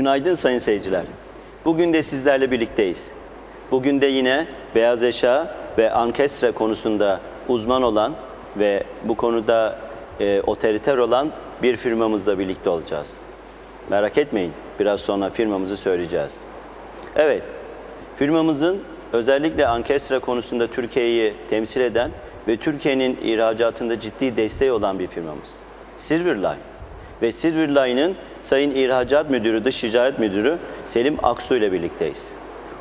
Günaydın sayın seyirciler. Bugün de sizlerle birlikteyiz. Bugün de yine beyaz eşya ve ankestre konusunda uzman olan ve bu konuda e, otoriter olan bir firmamızla birlikte olacağız. Merak etmeyin, biraz sonra firmamızı söyleyeceğiz. Evet, firmamızın özellikle ankestre konusunda Türkiye'yi temsil eden ve Türkiye'nin ihracatında ciddi desteği olan bir firmamız. Silverline. Ve Silverline'ın Sayın İhracat Müdürü, Dış Ticaret Müdürü Selim Aksu ile birlikteyiz.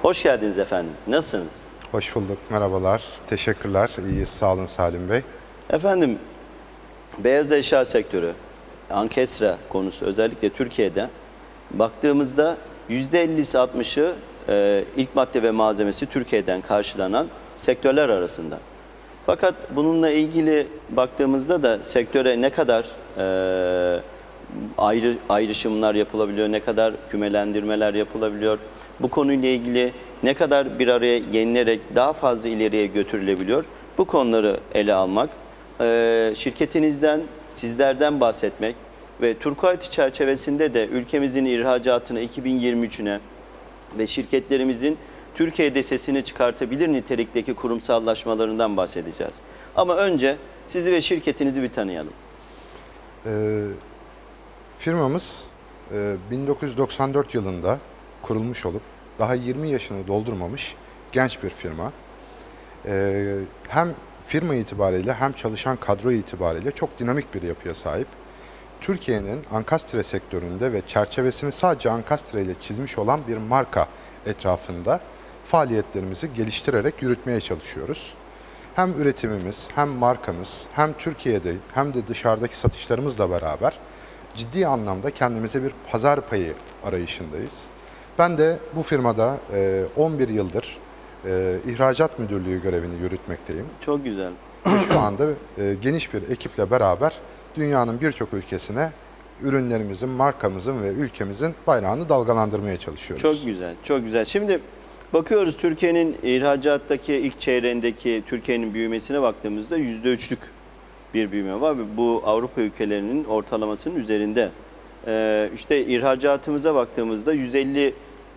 Hoş geldiniz efendim. Nasılsınız? Hoş bulduk, merhabalar. Teşekkürler, iyiyiz. Sağ olun Salim Bey. Efendim, beyaz eşya sektörü, ankestra konusu özellikle Türkiye'de baktığımızda %50'si 60'ı e, ilk madde ve malzemesi Türkiye'den karşılanan sektörler arasında. Fakat bununla ilgili baktığımızda da sektöre ne kadar e, ayrı ayrışımlar yapılabiliyor, ne kadar kümelendirmeler yapılabiliyor, bu konuyla ilgili ne kadar bir araya yenilerek daha fazla ileriye götürülebiliyor, bu konuları ele almak, e, şirketinizden, sizlerden bahsetmek ve Turkuaz'ı çerçevesinde de ülkemizin ihracatını 2023'üne ve şirketlerimizin Türkiye'de sesini çıkartabilir nitelikteki kurumsallaşmalarından bahsedeceğiz. Ama önce sizi ve şirketinizi bir tanıyalım. Ee, firmamız e, 1994 yılında kurulmuş olup daha 20 yaşını doldurmamış genç bir firma. Ee, hem firma itibariyle hem çalışan kadro itibariyle çok dinamik bir yapıya sahip. Türkiye'nin ankastre sektöründe ve çerçevesini sadece ankastre ile çizmiş olan bir marka etrafında faaliyetlerimizi geliştirerek yürütmeye çalışıyoruz. Hem üretimimiz, hem markamız, hem Türkiye'de hem de dışarıdaki satışlarımızla beraber ciddi anlamda kendimize bir pazar payı arayışındayız. Ben de bu firmada e, 11 yıldır e, ihracat müdürlüğü görevini yürütmekteyim. Çok güzel. Şu anda e, geniş bir ekiple beraber dünyanın birçok ülkesine ürünlerimizin, markamızın ve ülkemizin bayrağını dalgalandırmaya çalışıyoruz. Çok güzel, çok güzel. Şimdi bakıyoruz Türkiye'nin ihracattaki ilk çeyreğindeki Türkiye'nin büyümesine baktığımızda yüzde üçlük bir büyüme var bu Avrupa ülkelerinin ortalamasının üzerinde. Ee, işte ihracatımıza baktığımızda 150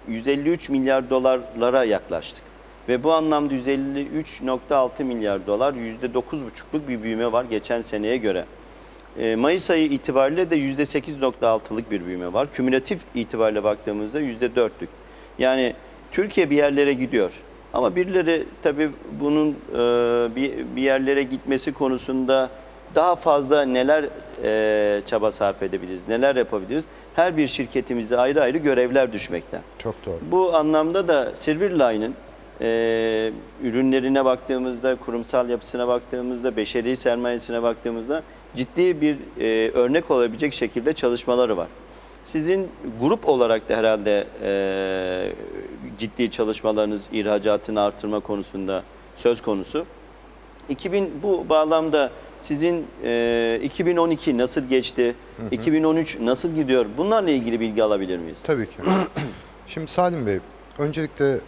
153 milyar dolarlara yaklaştık. Ve bu anlamda 153.6 milyar dolar %9,5'luk bir büyüme var geçen seneye göre. E, Mayıs ayı itibariyle de %8.6'lık bir büyüme var. Kümülatif itibariyle baktığımızda %4'lük. Yani Türkiye bir yerlere gidiyor. Ama birileri tabii bunun e, bir yerlere gitmesi konusunda daha fazla neler e, çaba sarf edebiliriz, neler yapabiliriz? Her bir şirketimizde ayrı ayrı görevler düşmekte. Çok doğru. Bu anlamda da Silverline'ın e, ürünlerine baktığımızda, kurumsal yapısına baktığımızda, beşeri sermayesine baktığımızda ciddi bir e, örnek olabilecek şekilde çalışmaları var. Sizin grup olarak da herhalde e, ciddi çalışmalarınız ihracatını artırma konusunda söz konusu. 2000 bu bağlamda sizin e, 2012 nasıl geçti? 2013 nasıl gidiyor? Bunlarla ilgili bilgi alabilir miyiz? Tabii ki. Şimdi Salim Bey, öncelikle e,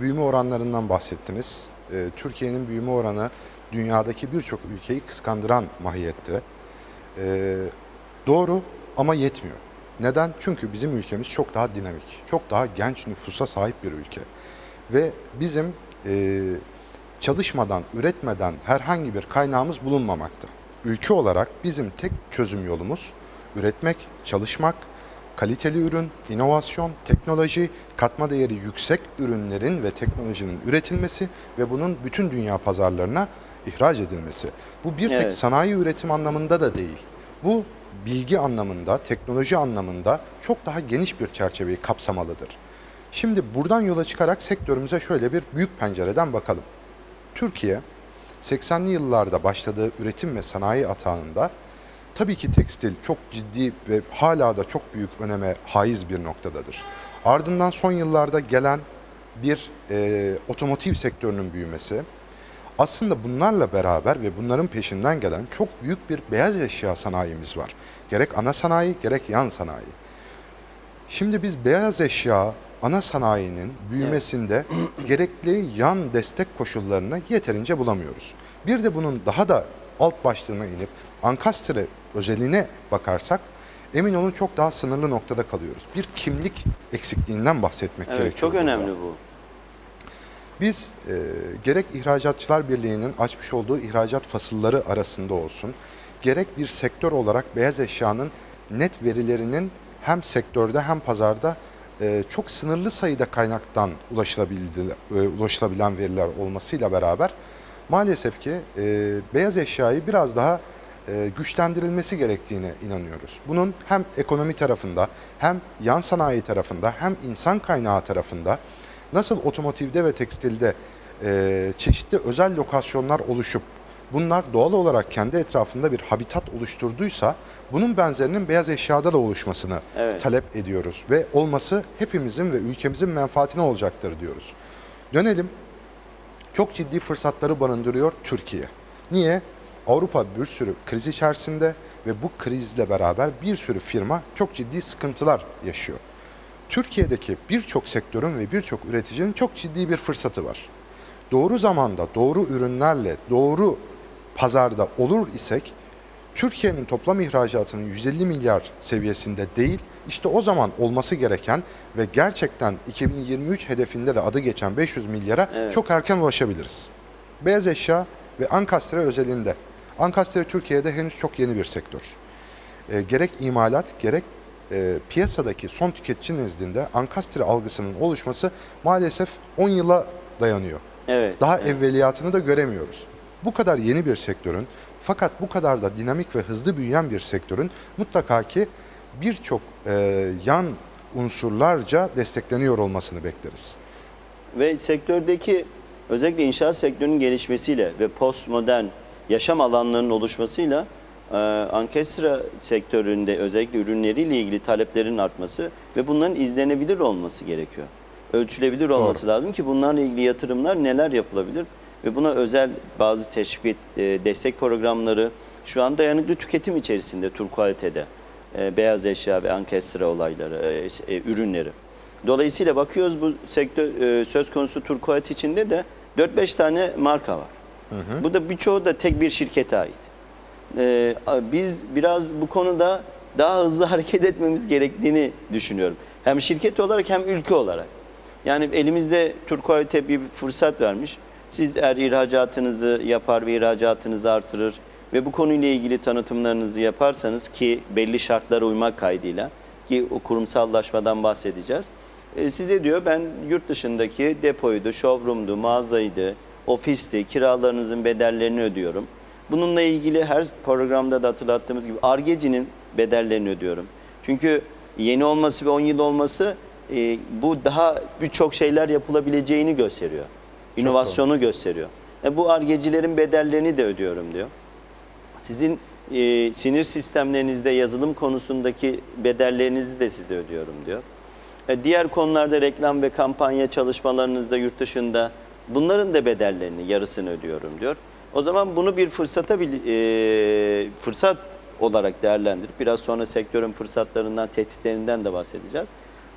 büyüme oranlarından bahsettiniz. E, Türkiye'nin büyüme oranı dünyadaki birçok ülkeyi kıskandıran mahiyette. E, doğru ama yetmiyor. Neden? Çünkü bizim ülkemiz çok daha dinamik, çok daha genç nüfusa sahip bir ülke. Ve bizim e, çalışmadan, üretmeden herhangi bir kaynağımız bulunmamakta. Ülke olarak bizim tek çözüm yolumuz üretmek, çalışmak, kaliteli ürün, inovasyon, teknoloji, katma değeri yüksek ürünlerin ve teknolojinin üretilmesi ve bunun bütün dünya pazarlarına ihraç edilmesi. Bu bir tek Evet. sanayi üretim anlamında da değil. Bu bilgi anlamında, teknoloji anlamında çok daha geniş bir çerçeveyi kapsamalıdır. Şimdi buradan yola çıkarak sektörümüze şöyle bir büyük pencereden bakalım. Türkiye 80'li yıllarda başladığı üretim ve sanayi atağında tabii ki tekstil çok ciddi ve hala da çok büyük öneme haiz bir noktadadır. Ardından son yıllarda gelen bir e, otomotiv sektörünün büyümesi, aslında bunlarla beraber ve bunların peşinden gelen çok büyük bir beyaz eşya sanayimiz var. Gerek ana sanayi gerek yan sanayi. Şimdi biz beyaz eşya ana sanayinin büyümesinde gerekli yan destek koşullarını yeterince bulamıyoruz. Bir de bunun daha da alt başlığına inip ankastre özeline bakarsak emin olun çok daha sınırlı noktada kalıyoruz. Bir kimlik eksikliğinden bahsetmek Evet, gerekiyor. çok burada. önemli bu. Biz e, gerek İhracatçılar Birliği'nin açmış olduğu ihracat fasılları arasında olsun, gerek bir sektör olarak beyaz eşyanın net verilerinin hem sektörde hem pazarda e, çok sınırlı sayıda kaynaktan e, ulaşılabilen veriler olmasıyla beraber maalesef ki e, beyaz eşyayı biraz daha güçlendirilmesi gerektiğine inanıyoruz. Bunun hem ekonomi tarafında hem yan sanayi tarafında hem insan kaynağı tarafında nasıl otomotivde ve tekstilde çeşitli özel lokasyonlar oluşup bunlar doğal olarak kendi etrafında bir habitat oluşturduysa bunun benzerinin beyaz eşyada da oluşmasını Evet. talep ediyoruz ve olması hepimizin ve ülkemizin menfaatine olacaktır diyoruz. Dönelim çok ciddi fırsatları barındırıyor Türkiye. Niye? Avrupa bir sürü kriz içerisinde ve bu krizle beraber bir sürü firma çok ciddi sıkıntılar yaşıyor. Türkiye'deki birçok sektörün ve birçok üreticinin çok ciddi bir fırsatı var. Doğru zamanda, doğru ürünlerle, doğru pazarda olur isek Türkiye'nin toplam ihracatının 150 milyar seviyesinde değil, işte o zaman olması gereken ve gerçekten 2023 hedefinde de adı geçen 500 milyara Evet. çok erken ulaşabiliriz. Beyaz eşya ve ankastre özelinde. Ankastre Türkiye'de henüz çok yeni bir sektör. E, gerek imalat gerek e, piyasadaki son tüketici nezdinde ankastre algısının oluşması maalesef 10 yıla dayanıyor. Evet. Daha evet. evveliyatını da göremiyoruz. Bu kadar yeni bir sektörün fakat bu kadar da dinamik ve hızlı büyüyen bir sektörün mutlaka ki birçok e, yan unsurlarca destekleniyor olmasını bekleriz. Ve sektördeki özellikle inşaat sektörünün gelişmesiyle ve postmodern yaşam alanlarının oluşmasıyla e, ankestra sektöründe özellikle ürünleriyle ilgili taleplerin artması ve bunların izlenebilir olması gerekiyor. Ölçülebilir olması lazım ki bunlarla ilgili yatırımlar neler yapılabilir ve buna özel bazı teşvik e, destek programları şu an dayanıklı tüketim içerisinde Turkualite'de e, beyaz eşya ve ankestra olayları, e, ürünleri. Dolayısıyla bakıyoruz bu sektör söz konusu Turkuat içinde de 4-5 tane marka var. Bu da birçoğu da tek bir şirkete ait. E, a- biz biraz bu konuda daha hızlı hareket etmemiz gerektiğini düşünüyorum. Hem şirket olarak hem ülke olarak. Yani elimizde Turkuat'e bir fırsat vermiş. Siz eğer ihracatınızı yapar ve ihracatınızı artırır ve bu konuyla ilgili tanıtımlarınızı yaparsanız ki belli şartlara uymak kaydıyla ki o kurumsallaşmadan bahsedeceğiz. E, size diyor ben yurt dışındaki depoydu, showroom'du, mağazaydı, ofisti, kiralarınızın bedellerini ödüyorum. Bununla ilgili her programda da hatırlattığımız gibi argecinin bedellerini ödüyorum. Çünkü yeni olması ve 10 yıl olması e, bu daha birçok şeyler yapılabileceğini gösteriyor. İnovasyonu gösteriyor. E, bu argecilerin bedellerini de ödüyorum diyor. Sizin e, sinir sistemlerinizde yazılım konusundaki bedellerinizi de size ödüyorum diyor. E, diğer konularda reklam ve kampanya çalışmalarınızda yurt dışında bunların da bedellerini yarısını ödüyorum diyor. O zaman bunu bir fırsata e, fırsat olarak değerlendirip biraz sonra sektörün fırsatlarından, tehditlerinden de bahsedeceğiz.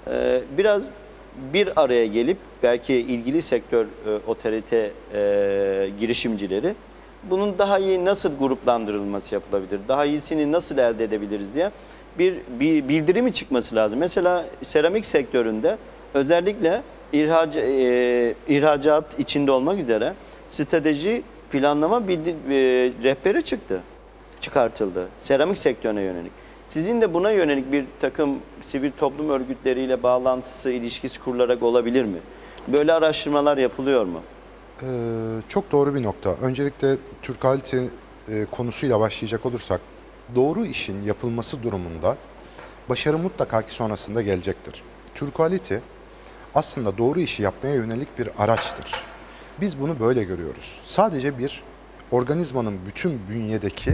E, biraz bir araya gelip belki ilgili sektör e, otorite e, girişimcileri bunun daha iyi nasıl gruplandırılması yapılabilir, daha iyisini nasıl elde edebiliriz diye bir, bir bildirimi çıkması lazım. Mesela seramik sektöründe özellikle ihrac, e, ihracat içinde olmak üzere strateji planlama bildi, e, rehberi çıktı, çıkartıldı seramik sektörüne yönelik. Sizin de buna yönelik bir takım sivil toplum örgütleriyle bağlantısı, ilişkisi kurularak olabilir mi? Böyle araştırmalar yapılıyor mu? Ee, çok doğru bir nokta. Öncelikle Türk Halite e, konusuyla başlayacak olursak doğru işin yapılması durumunda başarı mutlaka ki sonrasında gelecektir. Türk Halite aslında doğru işi yapmaya yönelik bir araçtır. Biz bunu böyle görüyoruz. Sadece bir organizmanın bütün bünyedeki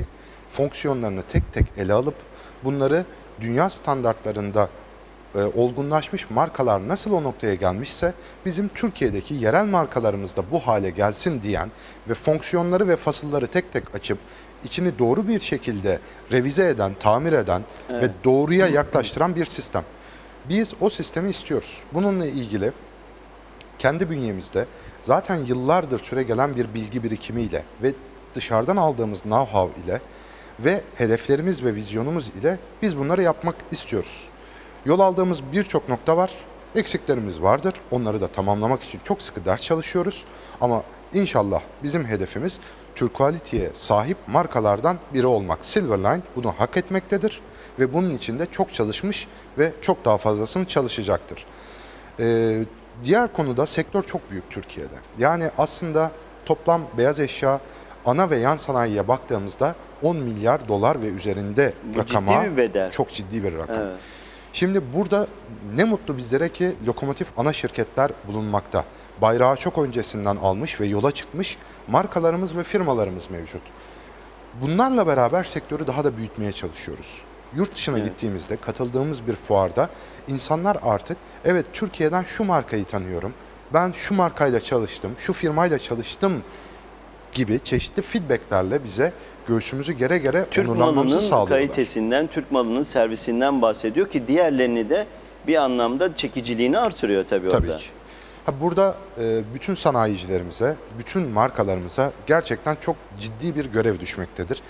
fonksiyonlarını tek tek ele alıp bunları dünya standartlarında e, olgunlaşmış markalar nasıl o noktaya gelmişse bizim Türkiye'deki yerel markalarımız da bu hale gelsin diyen ve fonksiyonları ve fasılları tek tek açıp içini doğru bir şekilde revize eden, tamir eden ve doğruya yaklaştıran bir sistem. Biz o sistemi istiyoruz. Bununla ilgili kendi bünyemizde zaten yıllardır süre gelen bir bilgi birikimiyle ve dışarıdan aldığımız know-how ile Ve hedeflerimiz ve vizyonumuz ile biz bunları yapmak istiyoruz. Yol aldığımız birçok nokta var. Eksiklerimiz vardır. Onları da tamamlamak için çok sıkı ders çalışıyoruz. Ama inşallah bizim hedefimiz Türk Quality'ye sahip markalardan biri olmak. Silverline bunu hak etmektedir ve bunun için de çok çalışmış ve çok daha fazlasını çalışacaktır. Ee, diğer konuda sektör çok büyük Türkiye'de. Yani aslında toplam beyaz eşya ana ve yan sanayiye baktığımızda 10 milyar dolar ve üzerinde Bu rakama ciddi bir bedel. çok ciddi bir rakam. Evet. Şimdi burada ne mutlu bizlere ki lokomotif ana şirketler bulunmakta. Bayrağı çok öncesinden almış ve yola çıkmış markalarımız ve firmalarımız mevcut. Bunlarla beraber sektörü daha da büyütmeye çalışıyoruz. Yurt dışına Evet. gittiğimizde katıldığımız bir fuarda insanlar artık evet Türkiye'den şu markayı tanıyorum. Ben şu markayla çalıştım, şu firmayla çalıştım gibi çeşitli feedbacklerle bize göğsümüzü gere gere Türk onurlanmamızı malının sağlıyorlar. kalitesinden, Türk malının servisinden bahsediyor ki diğerlerini de bir anlamda çekiciliğini artırıyor tabii, Tabii orada. ki. Ha burada e, bütün sanayicilerimize, bütün markalarımıza gerçekten çok ciddi bir görev düşmektedir.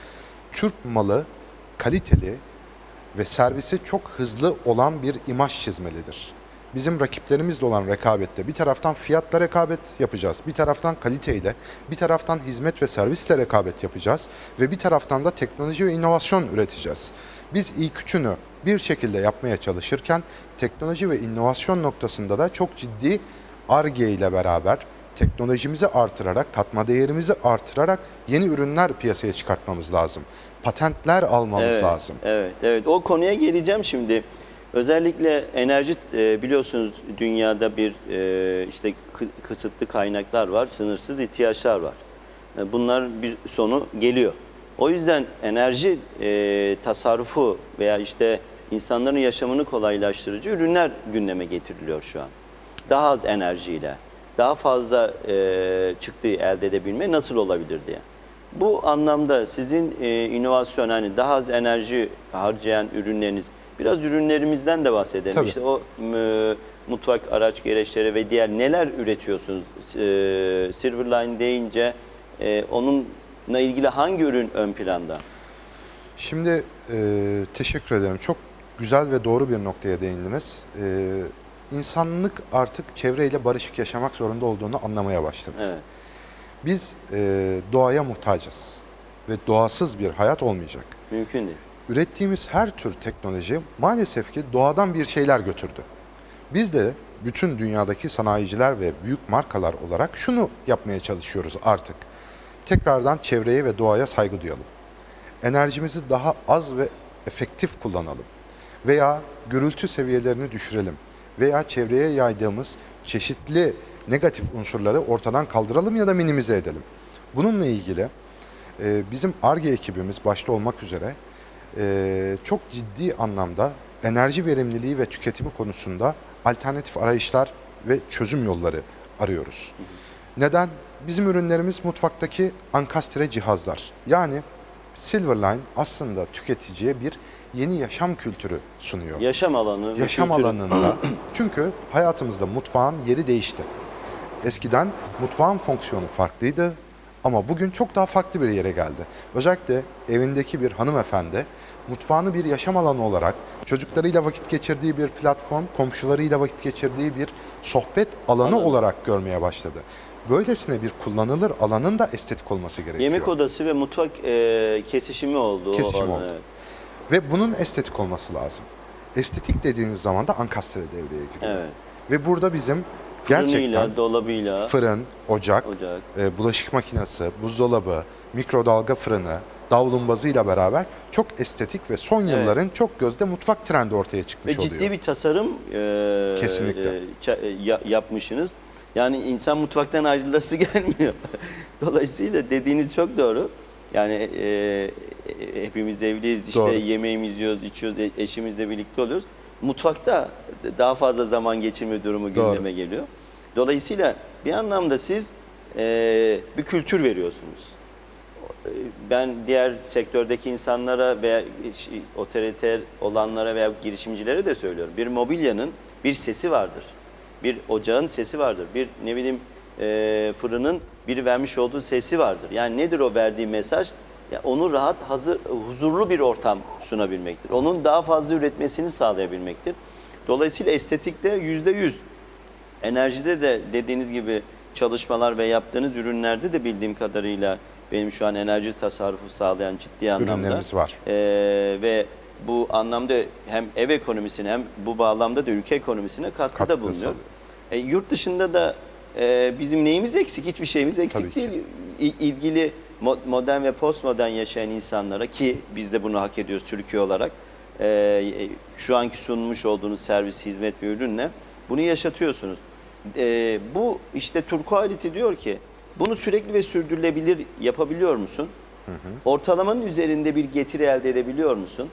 Türk malı kaliteli ve servisi çok hızlı olan bir imaj çizmelidir. Bizim rakiplerimizle olan rekabette bir taraftan fiyatla rekabet yapacağız, bir taraftan kaliteyle, bir taraftan hizmet ve servisle rekabet yapacağız ve bir taraftan da teknoloji ve inovasyon üreteceğiz. Biz ilk üçünü bir şekilde yapmaya çalışırken teknoloji ve inovasyon noktasında da çok ciddi ARGE ile beraber teknolojimizi artırarak, katma değerimizi artırarak yeni ürünler piyasaya çıkartmamız lazım. Patentler almamız evet, lazım. Evet, evet. O konuya geleceğim şimdi. Özellikle enerji e, biliyorsunuz dünyada bir e, işte kı- kısıtlı kaynaklar var, sınırsız ihtiyaçlar var. E, Bunlar bir sonu geliyor. O yüzden enerji e, tasarrufu veya işte insanların yaşamını kolaylaştırıcı ürünler gündeme getiriliyor şu an. Daha az enerjiyle, daha fazla e, çıktığı elde edebilme nasıl olabilir diye. Bu anlamda sizin e, inovasyon hani daha az enerji harcayan ürünleriniz biraz ürünlerimizden de bahsedelim. Tabii. İşte o e, mutfak araç gereçleri ve diğer neler üretiyorsunuz? E, Silverline deyince e, onunla ilgili hangi ürün ön planda? Şimdi e, teşekkür ederim. Çok güzel ve doğru bir noktaya değindiniz. E, insanlık artık çevreyle barışık yaşamak zorunda olduğunu anlamaya başladı. Evet. Biz e, doğaya muhtacız ve doğasız bir hayat olmayacak. Mümkün değil. Ürettiğimiz her tür teknoloji maalesef ki doğadan bir şeyler götürdü. Biz de bütün dünyadaki sanayiciler ve büyük markalar olarak şunu yapmaya çalışıyoruz artık. Tekrardan çevreye ve doğaya saygı duyalım. Enerjimizi daha az ve efektif kullanalım. Veya gürültü seviyelerini düşürelim. Veya çevreye yaydığımız çeşitli negatif unsurları ortadan kaldıralım ya da minimize edelim. Bununla ilgili bizim ARGE ekibimiz başta olmak üzere e, çok ciddi anlamda enerji verimliliği ve tüketimi konusunda alternatif arayışlar ve çözüm yolları arıyoruz. Neden? Bizim ürünlerimiz mutfaktaki ankastre cihazlar. Yani Silverline aslında tüketiciye bir yeni yaşam kültürü sunuyor. Yaşam alanı. yaşam kültürü. alanında. Çünkü hayatımızda mutfağın yeri değişti. Eskiden mutfağın fonksiyonu farklıydı ama bugün çok daha farklı bir yere geldi. Özellikle evindeki bir hanımefendi mutfağını bir yaşam alanı olarak çocuklarıyla vakit geçirdiği bir platform, komşularıyla vakit geçirdiği bir sohbet alanı Alanı. olarak görmeye başladı. Böylesine bir kullanılır alanın da estetik olması gerekiyor. Yemek odası ve mutfak e, kesişimi oldu. Kesişimi alan, oldu. evet. Ve bunun estetik olması lazım. Estetik dediğiniz zaman da ankastre devreye giriyor. Evet. Ve burada bizim gerçekten Fırınıyla, dolabıyla, fırın, ocak, ocak. e, bulaşık makinesi, buzdolabı, mikrodalga fırını, davlumbazıyla beraber çok estetik ve son yılların çok gözde mutfak trendi ortaya Ve çıkmış ciddi oluyor. bir tasarım e, Kesinlikle. e, ça- e, ya- yapmışsınız. Yani insan mutfaktan ayrılası gelmiyor. Dolayısıyla dediğiniz çok doğru. Yani e, e, hepimiz evliyiz, işte Doğru. yemeğimizi yiyoruz, içiyoruz, e- eşimizle birlikte oluyoruz. Mutfakta daha fazla zaman geçirme durumu Doğru. gündeme geliyor. Dolayısıyla bir anlamda siz e, bir kültür veriyorsunuz. ben diğer sektördeki insanlara veya otoriter olanlara veya girişimcilere de söylüyorum. Bir mobilyanın bir sesi vardır. Bir ocağın sesi vardır. Bir ne bileyim e, fırının bir vermiş olduğu sesi vardır. Yani nedir o verdiği mesaj? Onu rahat, hazır, huzurlu bir ortam sunabilmektir. Onun daha fazla üretmesini sağlayabilmektir. Dolayısıyla estetikte yüzde yüz, enerjide de dediğiniz gibi çalışmalar ve yaptığınız ürünlerde de bildiğim kadarıyla benim şu an enerji tasarrufu sağlayan ciddi anlamda Ürünlerimiz var. Ee, ve bu anlamda hem ev ekonomisine hem bu bağlamda da ülke ekonomisine katkıda Katkıda bulunuyor. sağlıyor. E, yurt dışında da e, bizim neyimiz eksik? Hiçbir şeyimiz eksik Tabii ki. değil. İ- ilgili modern ve postmodern yaşayan insanlara ki biz de bunu hak ediyoruz Türkiye olarak e, e, şu anki sunmuş olduğunuz servis, hizmet ve ürünle bunu yaşatıyorsunuz. E, bu işte Turquality diyor ki bunu sürekli ve sürdürülebilir yapabiliyor musun? Ortalamanın üzerinde bir getiri elde edebiliyor musun?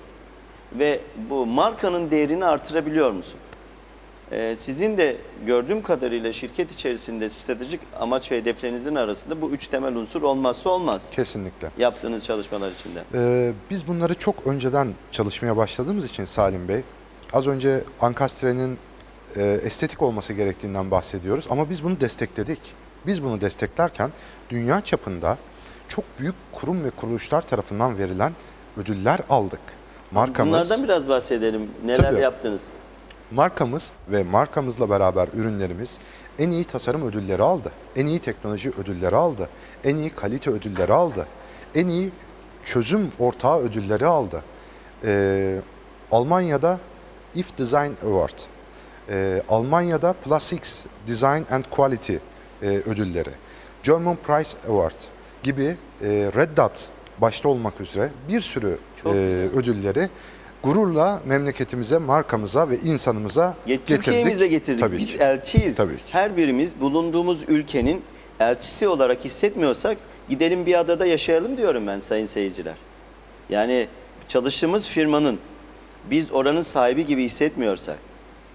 Ve bu markanın değerini artırabiliyor musun? Ee, sizin de gördüğüm kadarıyla şirket içerisinde stratejik amaç ve hedeflerinizin arasında bu üç temel unsur olmazsa olmaz. Kesinlikle. Yaptığınız çalışmalar içinde. Ee, biz bunları çok önceden çalışmaya başladığımız için Salim Bey, az önce Ankastre'nin e, estetik olması gerektiğinden bahsediyoruz ama biz bunu destekledik. Biz bunu desteklerken dünya çapında çok büyük kurum ve kuruluşlar tarafından verilen ödüller aldık. Markamız, Bunlardan biraz bahsedelim. Neler Tabii. yaptınız? Markamız ve markamızla beraber ürünlerimiz en iyi tasarım ödülleri aldı. En iyi teknoloji ödülleri aldı. En iyi kalite ödülleri aldı. En iyi çözüm ortağı ödülleri aldı. Ee, Almanya'da If Design Award. Ee, Almanya'da Plus X Design and Quality e, ödülleri. German Prize Award gibi e, Red Dot başta olmak üzere bir sürü Çok e, ödülleri gururla memleketimize, markamıza ve insanımıza Ge- getirdik. Türkiye'mize getirdik. Tabii bir ki. elçiyiz. Tabii ki. Her birimiz bulunduğumuz ülkenin elçisi olarak hissetmiyorsak gidelim bir adada yaşayalım diyorum ben sayın seyirciler. Yani çalıştığımız firmanın biz oranın sahibi gibi hissetmiyorsak,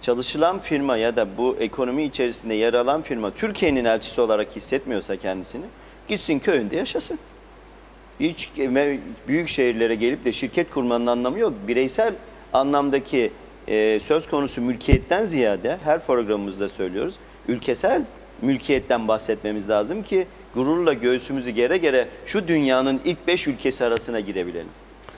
çalışılan firma ya da bu ekonomi içerisinde yer alan firma Türkiye'nin elçisi olarak hissetmiyorsa kendisini gitsin köyünde yaşasın. Hiç büyük şehirlere gelip de şirket kurmanın anlamı yok. Bireysel anlamdaki e, söz konusu mülkiyetten ziyade her programımızda söylüyoruz. Ülkesel mülkiyetten bahsetmemiz lazım ki gururla göğsümüzü gere gere şu dünyanın ilk beş ülkesi arasına girebilelim.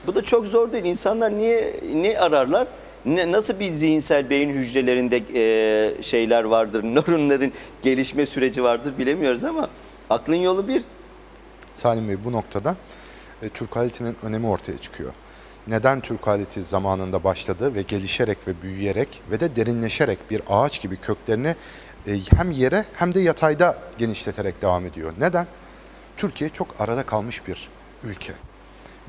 Bu da çok zor değil. İnsanlar niye ne ararlar? Ne, nasıl bir zihinsel beyin hücrelerinde e, şeyler vardır, nöronların gelişme süreci vardır bilemiyoruz ama aklın yolu bir. Salim Bey bu noktada e, Türkality'nin önemi ortaya çıkıyor. Neden Türkality zamanında başladı ve gelişerek ve büyüyerek ve de derinleşerek bir ağaç gibi köklerini e, hem yere hem de yatayda genişleterek devam ediyor. Neden? Türkiye çok arada kalmış bir ülke.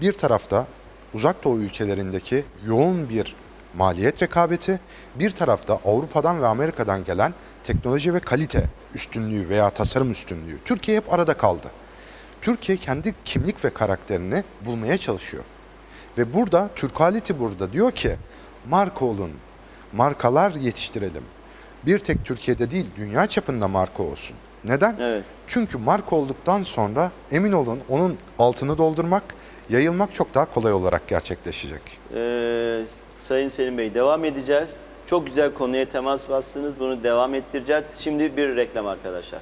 Bir tarafta uzak doğu ülkelerindeki yoğun bir maliyet rekabeti, bir tarafta Avrupa'dan ve Amerika'dan gelen teknoloji ve kalite üstünlüğü veya tasarım üstünlüğü. Türkiye hep arada kaldı. Türkiye kendi kimlik ve karakterini bulmaya çalışıyor. Ve burada Türkality burada diyor ki marka olun, markalar yetiştirelim. Bir tek Türkiye'de değil dünya çapında marka olsun. Neden? Evet. Çünkü marka olduktan sonra emin olun onun altını doldurmak, yayılmak çok daha kolay olarak gerçekleşecek. Ee, Sayın Selim Bey devam edeceğiz. Çok güzel konuya temas bastınız. Bunu devam ettireceğiz. Şimdi bir reklam arkadaşlar.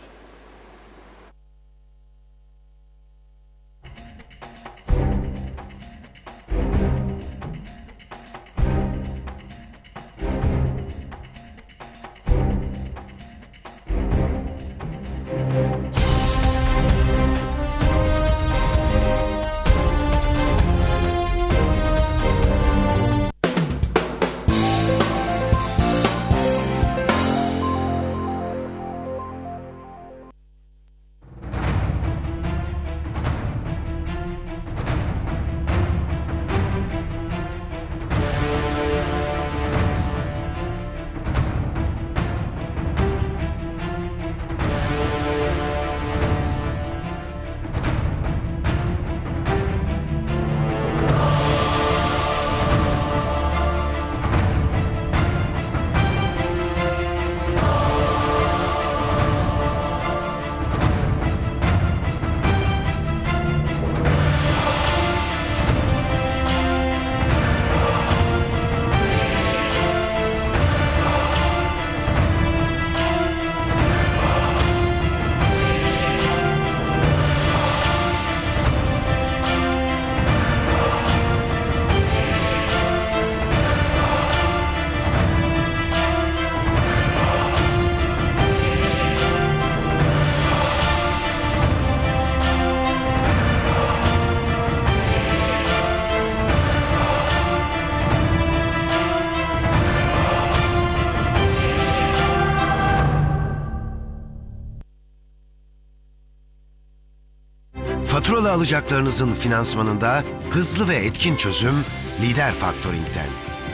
Sigortalı alacaklarınızın finansmanında hızlı ve etkin çözüm Lider Faktoring'den.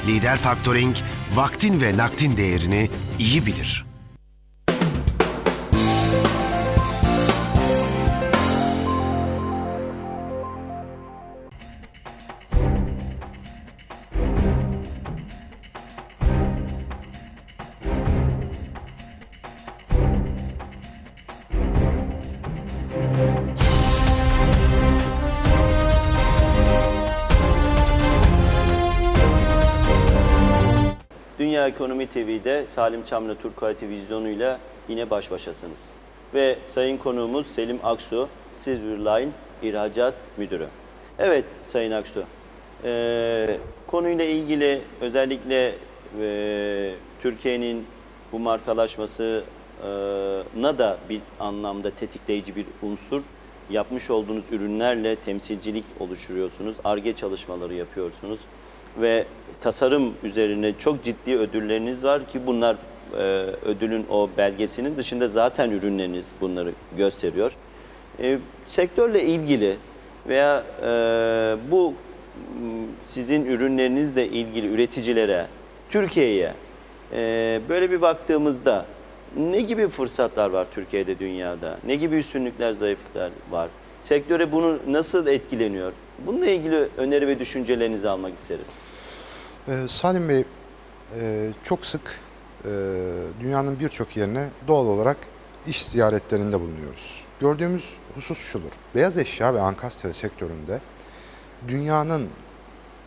Lider Faktoring, vaktin ve nakdin değerini iyi bilir. Ekonomi TV'de Salim Çamlı Türk Kalite Vizyonu'yla yine baş başasınız. Ve sayın konuğumuz Selim Aksu, Silverline İhracat Müdürü. Evet Sayın Aksu, eee, konuyla ilgili özellikle eee, Türkiye'nin bu markalaşmasına da bir anlamda tetikleyici bir unsur yapmış olduğunuz ürünlerle temsilcilik oluşturuyorsunuz. ARGE çalışmaları yapıyorsunuz ve tasarım üzerine çok ciddi ödülleriniz var ki bunlar e, ödülün o belgesinin dışında zaten ürünleriniz bunları gösteriyor. E, sektörle ilgili veya e, bu sizin ürünlerinizle ilgili üreticilere, Türkiye'ye e, böyle bir baktığımızda ne gibi fırsatlar var Türkiye'de, dünyada? Ne gibi üstünlükler, zayıflıklar var? Sektöre bunu nasıl etkileniyor? Bununla ilgili öneri ve düşüncelerinizi almak isteriz. Ee, Salim Bey, e, çok sık e, dünyanın birçok yerine doğal olarak iş ziyaretlerinde bulunuyoruz. Gördüğümüz husus şudur. Beyaz eşya ve ankastre sektöründe dünyanın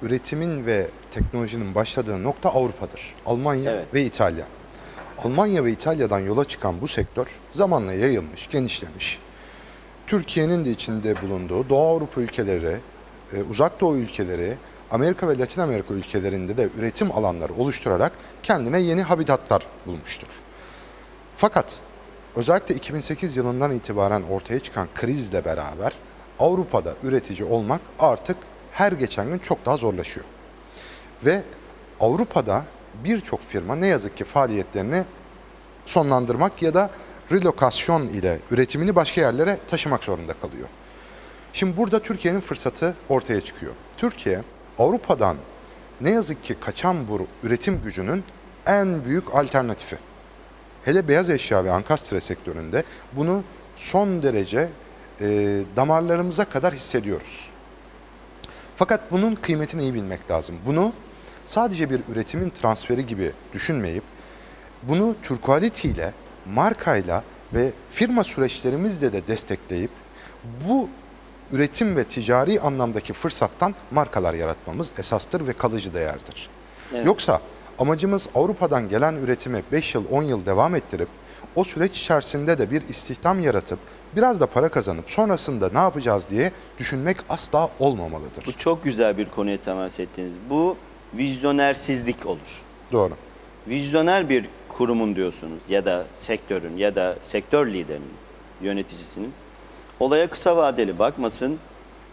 üretimin ve teknolojinin başladığı nokta Avrupa'dır. Almanya Evet. ve İtalya. Almanya ve İtalya'dan yola çıkan bu sektör zamanla yayılmış, genişlemiş. Türkiye'nin de içinde bulunduğu Doğu Avrupa ülkeleri, e, Uzak Doğu ülkeleri, Amerika ve Latin Amerika ülkelerinde de üretim alanları oluşturarak kendine yeni habitatlar bulmuştur. Fakat özellikle 2008 yılından itibaren ortaya çıkan krizle beraber Avrupa'da üretici olmak artık her geçen gün çok daha zorlaşıyor. Ve Avrupa'da birçok firma ne yazık ki faaliyetlerini sonlandırmak ya da relokasyon ile üretimini başka yerlere taşımak zorunda kalıyor. Şimdi burada Türkiye'nin fırsatı ortaya çıkıyor. Türkiye Avrupa'dan ne yazık ki kaçan bu üretim gücünün en büyük alternatifi. Hele beyaz eşya ve ankastre sektöründe bunu son derece e, damarlarımıza kadar hissediyoruz. Fakat bunun kıymetini iyi bilmek lazım. Bunu sadece bir üretimin transferi gibi düşünmeyip bunu Turquality ile, markayla ve firma süreçlerimizle de destekleyip bu üretim ve ticari anlamdaki fırsattan markalar yaratmamız esastır ve kalıcı değerdir. Evet. Yoksa amacımız Avrupa'dan gelen üretimi 5 yıl 10 yıl devam ettirip o süreç içerisinde de bir istihdam yaratıp biraz da para kazanıp sonrasında ne yapacağız diye düşünmek asla olmamalıdır. Bu çok güzel bir konuya temas ettiniz. Bu vizyonersizlik olur. Doğru. Vizyoner bir kurumun diyorsunuz ya da sektörün ya da sektör liderinin, yöneticisinin olaya kısa vadeli bakmasın.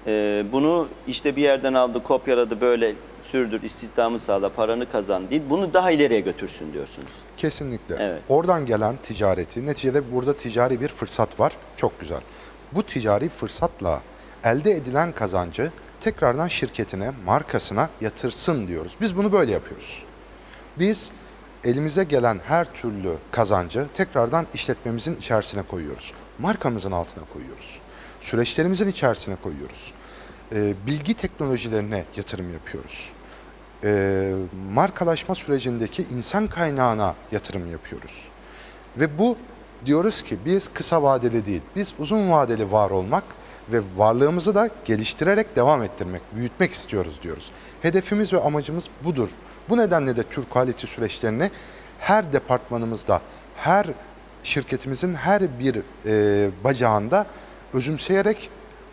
Ee, bunu işte bir yerden aldı, kopyaladı böyle sürdür, istihdamı sağla, paranı kazan değil. Bunu daha ileriye götürsün diyorsunuz. Kesinlikle. Evet. Oradan gelen ticareti, neticede burada ticari bir fırsat var. Çok güzel. Bu ticari fırsatla elde edilen kazancı tekrardan şirketine, markasına yatırsın diyoruz. Biz bunu böyle yapıyoruz. Biz elimize gelen her türlü kazancı tekrardan işletmemizin içerisine koyuyoruz. Markamızın altına koyuyoruz. Süreçlerimizin içerisine koyuyoruz. Ee, bilgi teknolojilerine yatırım yapıyoruz. Ee, markalaşma sürecindeki insan kaynağına yatırım yapıyoruz. Ve bu diyoruz ki biz kısa vadeli değil, biz uzun vadeli var olmak ve varlığımızı da geliştirerek devam ettirmek, büyütmek istiyoruz diyoruz. Hedefimiz ve amacımız budur. Bu nedenle de Türk Quality süreçlerini her departmanımızda, her şirketimizin her bir e, bacağında özümseyerek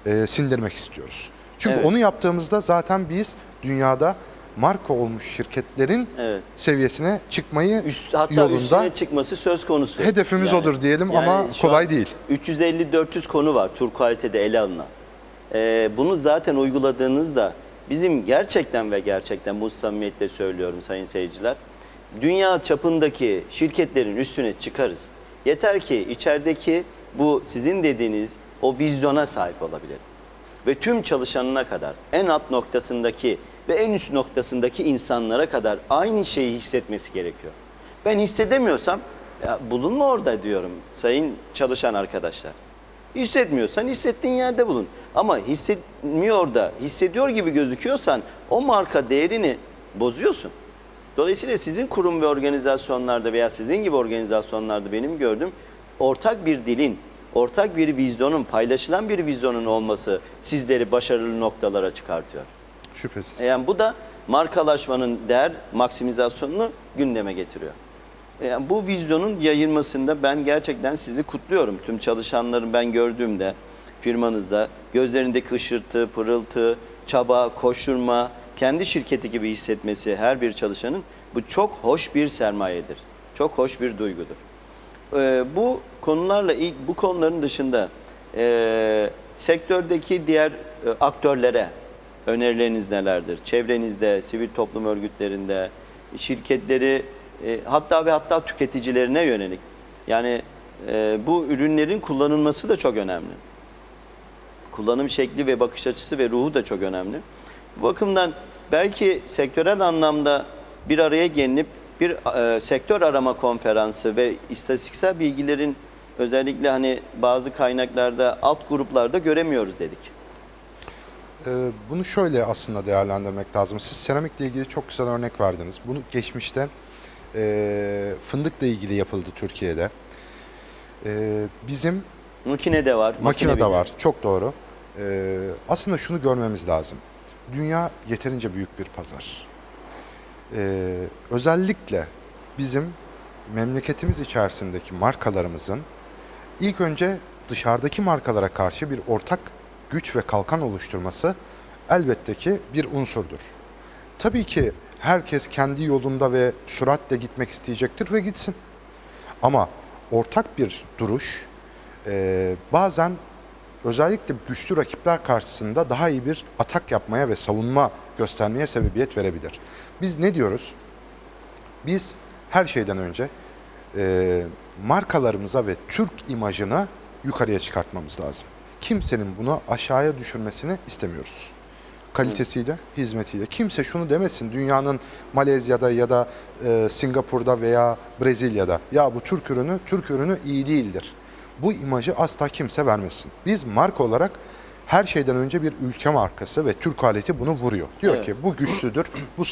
e, sindirmek istiyoruz. Çünkü Evet. onu yaptığımızda zaten biz dünyada marka olmuş şirketlerin Evet. seviyesine çıkmayı Üst, hatta yolunda üstüne çıkması söz konusu. hedefimiz odur diyelim ama şu kolay an değil. 350-400 konu var tur kalitede ele alınan. Ee, bunu zaten uyguladığınızda bizim gerçekten ve gerçekten bu samimiyetle söylüyorum sayın seyirciler. Dünya çapındaki şirketlerin üstüne çıkarız. Yeter ki içerideki bu sizin dediğiniz o vizyona sahip olabilelim. ve tüm çalışanına kadar en alt noktasındaki ve en üst noktasındaki insanlara kadar aynı şeyi hissetmesi gerekiyor. Ben hissedemiyorsam ya bulunma orada diyorum sayın çalışan arkadaşlar. Hissetmiyorsan hissettiğin yerde bulun. Ama hissetmiyor da hissediyor gibi gözüküyorsan o marka değerini bozuyorsun. Dolayısıyla sizin kurum ve organizasyonlarda veya sizin gibi organizasyonlarda benim gördüğüm ortak bir dilin, ortak bir vizyonun, paylaşılan bir vizyonun olması sizleri başarılı noktalara çıkartıyor. Şüphesiz. Yani bu da markalaşmanın değer maksimizasyonunu gündeme getiriyor. Yani bu vizyonun yayılmasında ben gerçekten sizi kutluyorum. Tüm çalışanların ben gördüğümde firmanızda gözlerindeki ışırtı, pırıltı, çaba, koşturma, kendi şirketi gibi hissetmesi her bir çalışanın bu çok hoş bir sermayedir. Çok hoş bir duygudur. Ee, bu konularla bu konuların dışında e, sektördeki diğer e, aktörlere önerileriniz nelerdir? Çevrenizde, sivil toplum örgütlerinde, şirketleri e, hatta ve hatta tüketicilerine yönelik. Yani e, bu ürünlerin kullanılması da çok önemli. Kullanım şekli ve bakış açısı ve ruhu da çok önemli. Bu bakımdan belki sektörel anlamda bir araya gelinip bir e, sektör arama konferansı ve istatistiksel bilgilerin özellikle hani bazı kaynaklarda alt gruplarda göremiyoruz dedik. Ee, Bunu şöyle aslında değerlendirmek lazım. Siz seramikle ilgili çok güzel örnek verdiniz. Bunu geçmişte e, fındıkla ilgili yapıldı Türkiye'de. E, bizim Makine de var. makine de bilimi. var. Çok doğru. E, aslında şunu görmemiz lazım. Dünya yeterince büyük bir pazar. E, özellikle bizim memleketimiz içerisindeki markalarımızın ilk önce dışarıdaki markalara karşı bir ortak güç ve kalkan oluşturması elbette ki bir unsurdur. Tabii ki herkes kendi yolunda ve süratle gitmek isteyecektir ve gitsin. Ama ortak bir duruş eee, bazen özellikle güçlü rakipler karşısında daha iyi bir atak yapmaya ve savunma göstermeye sebebiyet verebilir. Biz ne diyoruz? Biz her şeyden önce e, markalarımıza ve Türk imajını yukarıya çıkartmamız lazım. Kimsenin bunu aşağıya düşürmesini istemiyoruz. Kalitesiyle, hizmetiyle. Kimse şunu demesin dünyanın Malezya'da ya da e, Singapur'da veya Brezilya'da ya bu Türk ürünü, Türk ürünü iyi değildir. Bu imajı asla kimse vermesin. Biz marka olarak her şeyden önce bir ülke markası ve Türk aleti bunu vuruyor. Diyor Evet. ki bu güçlüdür, bu